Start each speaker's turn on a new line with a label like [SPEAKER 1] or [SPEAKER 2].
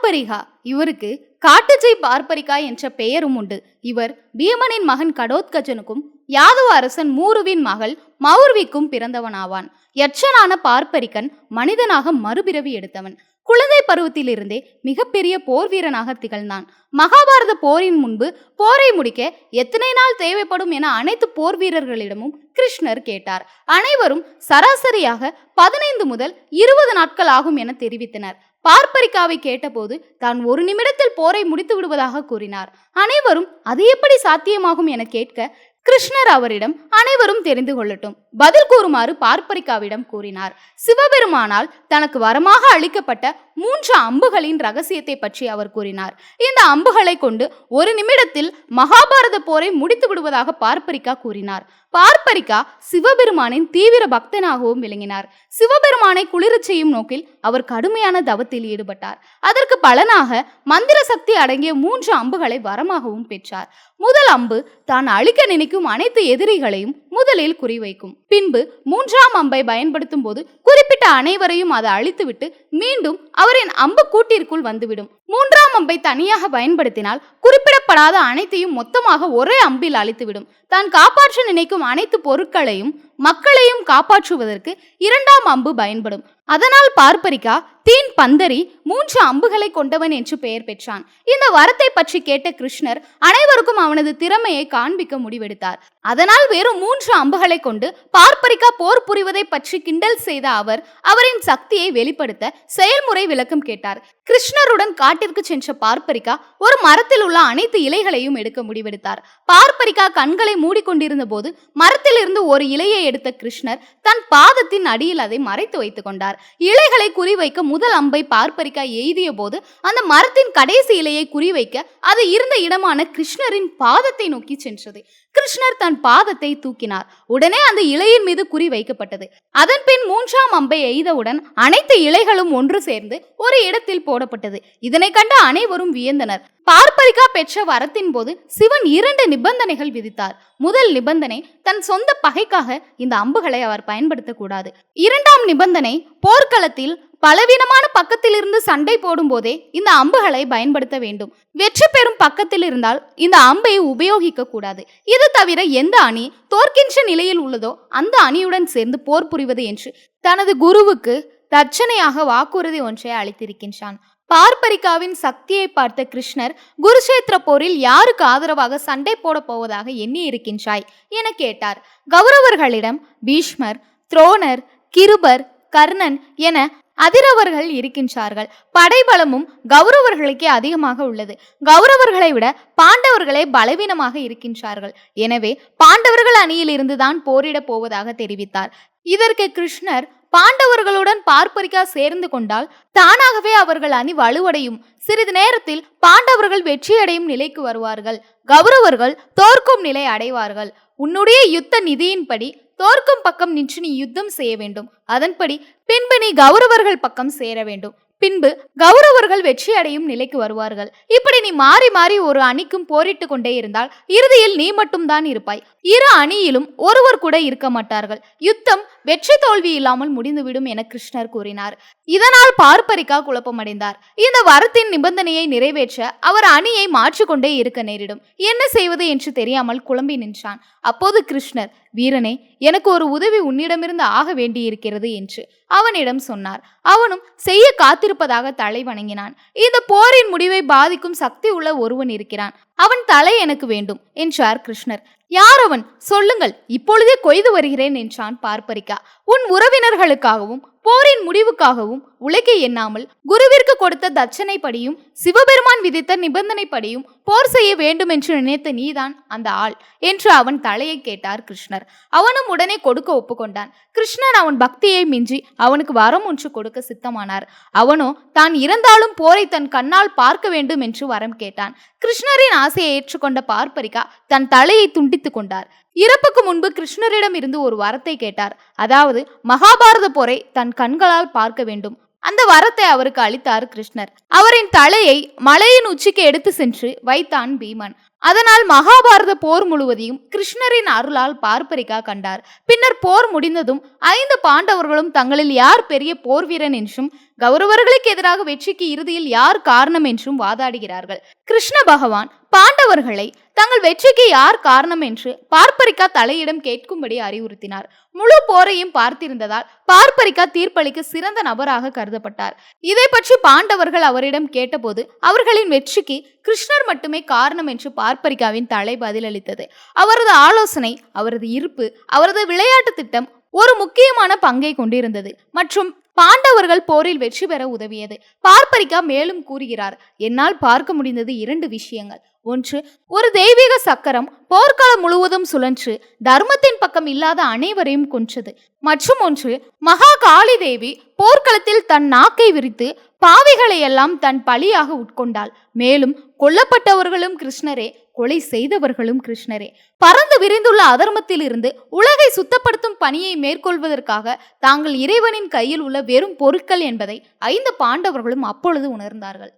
[SPEAKER 1] பார்ப்பரிகா? இவருக்கு காட்டுச்சை பார்ப்பரிகா என்ற பெயரும் உண்டு. இவர் பீமனின் மகன் கடோத்கஜனுக்கும் யாதவ அரசன் மூருவின் மகள் மௌர்விக்கும் பிறந்தவனாவான். யட்சனான பார்ப்பரிக்கன் மனிதனாக மறுபிறவி எடுத்தவன். குழந்தை பருவத்திலிருந்தே மிகப்பெரிய போர் வீரனாக திகழ்ந்தான். மகாபாரத போரின் முன்பு போரை முடிக்க எத்தனை நாள் தேவைப்படும் என அனைத்து போர் வீரர்களிடமும் கிருஷ்ணர் கேட்டார். அனைவரும் சராசரியாக பதினைந்து முதல் இருபது நாட்கள் ஆகும் என தெரிவித்தனர். பார்ப்பரிக்காவை கேட்டபோது தான் ஒரு நிமிடத்தில் போரை முடித்து விடுவதாக கூறினார். அனைவரும் அது எப்படி சாத்தியமாகும் என கேட்க கிருஷ்ணர் அவரிடம் அனைவரும் தெரிந்து கொள்ளட்டும். பதில் கூறுமாறு பார்ப்பரிக்காவிடம் கூறினார். சிவபெருமானால் தனக்கு வரமாக அளிக்கப்பட்ட மூன்று அம்புகளின் ரகசியத்தை பற்றி அவர் கூறினார். இந்த அம்புகளை கொண்டு ஒரு நிமிடத்தில் மகாபாரத போரை முடித்து விடுவதாக பார்ப்பரிக்கா கூறினார். பார்ப்பரிக்கா சிவபெருமானின் தீவிர பக்தனாகவும் விளங்கினார். சிவபெருமானை குளிரச் செய்யும் நோக்கில் அவர் கடுமையான தவத்தில் ஈடுபட்டார். அதற்கு பலனாக மந்திர சக்தி அடங்கிய மூன்று அம்புகளை வரமாகவும் பெற்றார். முதல் அம்பு தான் அழிக்க நினைக்கும் அனைத்து எதிரிகளையும் முதலில் குறிவைக்கும். பின்பு மூன்றாம் அம்பை பயன்படுத்தும் போது குறி குறிப்பிட்ட அனைவரையும் அதை அழித்துவிட்டு மீண்டும் அவரின் அம்பு கூட்டிற்குள் வந்துவிடும். மூன்றாம் அம்பை தனியாக பயன்படுத்தினால் குறிப்பிடப்படாத அனைத்தையும் மொத்தமாக ஒரே அம்பில் அழித்துவிடும். தான் காப்பாற்ற நினைக்கும் அனைத்து பொருட்களையும் மக்களையும் காப்பாற்றுவதற்கு இரண்டாம் அம்பு பயன்படும். அதனால் பார்ப்பரிக்கா தீன் பந்தரி மூன்று அம்புகளை கொண்டவன் என்று பெயர் பெற்றான். இந்த வரத்தை பற்றி கேட்ட கிருஷ்ணர் அனைவருக்கும் அவனது திறமையை காண்பிக்க முடிவெடுத்தார். அதனால் வெறும் மூன்று அம்புகளை கொண்டு பார்ப்பரிக்கா போர் புரிவதை பற்றி கிண்டல் செய்த அவர் அவரின் சக்தியை வெளிப்படுத்த செயல்முறை விளக்கம் கேட்டார். கிருஷ்ணருடன் காட்டு காட்டிற்கு சென்ற பார்ப்பரிக்கா ஒரு மரத்தில் உள்ள அனைத்து இலைகளையும் எடுக்க முடிவெடுத்தார். பார்ப்பரிக்கா கண்களை மூடிக்கொண்டிருந்த போது மரத்திலிருந்து ஒரு இலையை எடுத்த கிருஷ்ணர் தன் பாதத்தின் அடியில் அதை மறைத்து வைத்துக் கொண்டார். இலைகளை குறிவைக்க முதல் அம்பை பார்ப்பரிக்கா எய்திய போது அந்த மரத்தின் கடைசி இலையை குறிவைக்க அது இருந்த இடமான கிருஷ்ணரின் பாதத்தை நோக்கி சென்றது. கிருஷ்ணர் தன் பாதத்தை தூக்கினார். உடனே அந்த இலையின் மீது குறி வைக்கப்பட்டது. அதன் பின் மூன்றாம் அம்பை எய்தவுடன் அனைத்து இலைகளும் ஒன்று சேர்ந்து ஒரு இடத்தில் போடப்பட்டது. இதனை இதை கண்ட அனைவரும் வியந்தனர். பார்ப்பரிக்கா பெற்ற வரத்தின் போது சிவன் இரண்டு நிபந்தனைகள் விதித்தார். முதல் நிபந்தனை தன் சொந்த பகைக்காக இந்த அம்புகளை அவர் பயன்படுத்தக்கூடாது. இரண்டாம் நிபந்தனை போர்க்களத்தில் பலவீனமான பக்கத்திலிருந்து சண்டை போடும் போதே இந்த அம்புகளை பயன்படுத்த வேண்டும். வெற்றி பெறும் பக்கத்தில் இருந்தால் இந்த அம்பை உபயோகிக்க கூடாது இது தவிர எந்த அணி தோற்கின்ற நிலையில் உள்ளதோ அந்த அணியுடன் சேர்ந்து போர் புரிவது என்று தனது குருவுக்கு தட்சணையாக வாக்குறுதி ஒன்றை அளித்திருக்கின்றான். பார்ப்பரிக்காவின் சக்தியை பார்த்த கிருஷ்ணர் குருஷேத்திர போரில் யாருக்கு ஆதரவாக சண்டை போடப் போவதாக எண்ணி இருக்கின்றாய்? என கேட்டார். கௌரவர்களிடம் பீஷ்மர் துரோணர் கிருபர் கர்ணன் என அதிரவர்கள் இருக்கின்றார்கள். படைபலமும் கௌரவர்களுக்கே அதிகமாக உள்ளது. கௌரவர்களை விட பாண்டவர்களே பலவீனமாக இருக்கின்றார்கள். எனவே பாண்டவர்கள் அணியில் இருந்துதான் போரிடப் போவதாக தெரிவித்தார். இதற்கு கிருஷ்ணர் பாண்டவர்களுடன் பார்ப்பரிக்கா சேர்ந்து கொண்டால் தானாகவே அவர்கள் அணி வலுவடையும். சிறிது நேரத்தில் பாண்டவர்கள் வெற்றியடையும் நிலைக்கு வருவார்கள். கௌரவர்கள் தோற்கும் நிலை அடைவார்கள். உன்னுடைய யுத்த நிதியின்படி தோற்கும் பக்கம் நின்று நீ யுத்தம் செய்ய வேண்டும். அதன்படி பின்பு நீ கௌரவர்கள் பக்கம் சேர வேண்டும். பின்பு கௌரவர்கள் வெற்றி அடையும் நிலைக்கு வருவார்கள். இப்படி நீ மாறி மாறி ஒரு அணிக்கும் போரிட்டு கொண்டே இருந்தால் இறுதியில் நீ மட்டும்தான் இருப்பாய். இரு அணியிலும் ஒருவர் கூட இருக்க மாட்டார்கள். யுத்தம் வெற்றி தோல்வி இல்லாமல் முடிந்துவிடும் என கிருஷ்ணர் கூறினார். இதனால் பார்ப்பரிக்கா குழப்பமடைந்தார். இந்த வரத்தின் நிபந்தனையை நிறைவேற்ற அவர் அணியை மாற்றிக்கொண்டே இருக்க நேரிடும். என்ன செய்வது என்று தெரியாமல் குழம்பி நின்றான். அப்போது கிருஷ்ணர் வீரனே எனக்கு ஒரு உதவி உன்னிடமிருந்து ஆக வேண்டியிருக்கிறது என்று அவனிடம் சொன்னார். அவனும் செய்ய காத்திருப்பதாக தலை வணங்கினான். இந்த போரின் முடிவை பாதிக்கும் சக்தி உள்ள ஒருவன் இருக்கிறான். அவன் தலை எனக்கு வேண்டும் என்றார் கிருஷ்ணர். யார் அவன் சொல்லுங்கள் இப்பொழுதே கொய்து வருகிறேன் என்றான் பார்ப்பரிக்கா. உன் உறவினர்களுக்காகவும் போரின் முடிவுக்காகவும் உலகை எண்ணாமல் குருவிற்கு கொடுத்த தட்சணைப்படியும் சிவபெருமான் விதித்த நிபந்தனைப்படியும் போர் செய்ய வேண்டும் என்று நினைத்த நீதான் அந்த ஆள் என்று அவன் தலையை கேட்டார் கிருஷ்ணர். அவனும் உடனே கொடுக்க ஒப்புக்கொண்டான். கிருஷ்ணன் அவன் பக்தியை மிஞ்சி அவனுக்கு வரம் ஒன்று கொடுக்க சித்தமானார். அவனோ தான் இறந்தாலும் போரை தன் கண்ணால் பார்க்க வேண்டும் என்று வரம் கேட்டான். கிருஷ்ணரின் ஆசையை ஏற்றுக்கொண்ட பார்ப்பரிகா தன் தலையை துண்டி துண்டித்துக் கொண்டார். இறப்புக்கு முன்பு கிருஷ்ணரிடம் இருந்து ஒரு வரத்தை கேட்டார். அதாவது மகாபாரத போரை தன் கண்களால் பார்க்க வேண்டும். அந்த வரத்தை அவருக்கு அளித்தார் கிருஷ்ணர். அவரின் தலையை மலையின் உச்சிக்கு எடுத்து சென்று வைத்தான் பீமன். அதனால் மகாபாரத போர் முழுவதையும் கிருஷ்ணரின் அருளால் பார்ப்பரிக்கா கண்டார். பின்னர் போர் முடிந்ததும் ஐந்து பாண்டவர்களும் தங்களில் யார் பெரிய போர் வீரன் என்றும் கௌரவர்களுக்கு எதிராக வெற்றிக்கு இறுதியில் யார் காரணம் என்றும் வாதாடுகிறார்கள். கிருஷ்ண பகவான் பாண்டவர்களை தங்கள் வெற்றிக்கு யார் காரணம் என்று பார்ப்பரிக்கா தலையிடம் கேட்கும்படி அறிவுறுத்தினார். முழு போரையும் பார்த்திருந்ததால் பார்ப்பரிக்கா தீர்ப்பளிக்க சிறந்த நபராக கருதப்பட்டார். இதை பற்றி பாண்டவர்கள் அவரிடம் கேட்டபோது அவர்களின் வெற்றிக்கு கிருஷ்ணர் மட்டுமே காரணம் என்று பார்ப்பரிக்காவின் தலை பதிலளித்தது. அவரது ஆலோசனை அவரது இருப்பு அவரது விளையாட்டு திட்டம் ஒரு முக்கியமான பங்கை கொண்டிருந்தது. மற்றும் பாண்டவர்கள் போரில் வெற்றி பெற உதவியது. பார்ப்பரிக்கா மேலும் கூறுகிறார் என்னால் பார்க்க முடிந்தது இரண்டு விஷயங்கள். ஒன்று ஒரு தெய்வீக சக்கரம் போர்க்காலம் முழுவதும் சுழன்று தர்மத்தின் பக்கம் இல்லாத அனைவரையும் கொன்றது. மற்றும் ஒன்று மகா காளி தேவி போர்க்களத்தில் தன் நாக்கை விரித்து பாவிகளை எல்லாம் தன் பலியாக உட்கொண்டாள். மேலும் கொல்லப்பட்டவர்களும் கிருஷ்ணரே கொலை செய்தவர்களும் கிருஷ்ணரே. பறந்து விரிந்துள்ள அதர்மத்தில் இருந்து உலகை சுத்தப்படுத்தும் பணியை மேற்கொள்வதற்காக தாங்கள் இறைவனின் கையில் உள்ள வெறும் பொருட்கள் என்பதை ஐந்து பாண்டவர்களும் அப்பொழுது உணர்ந்தார்கள்.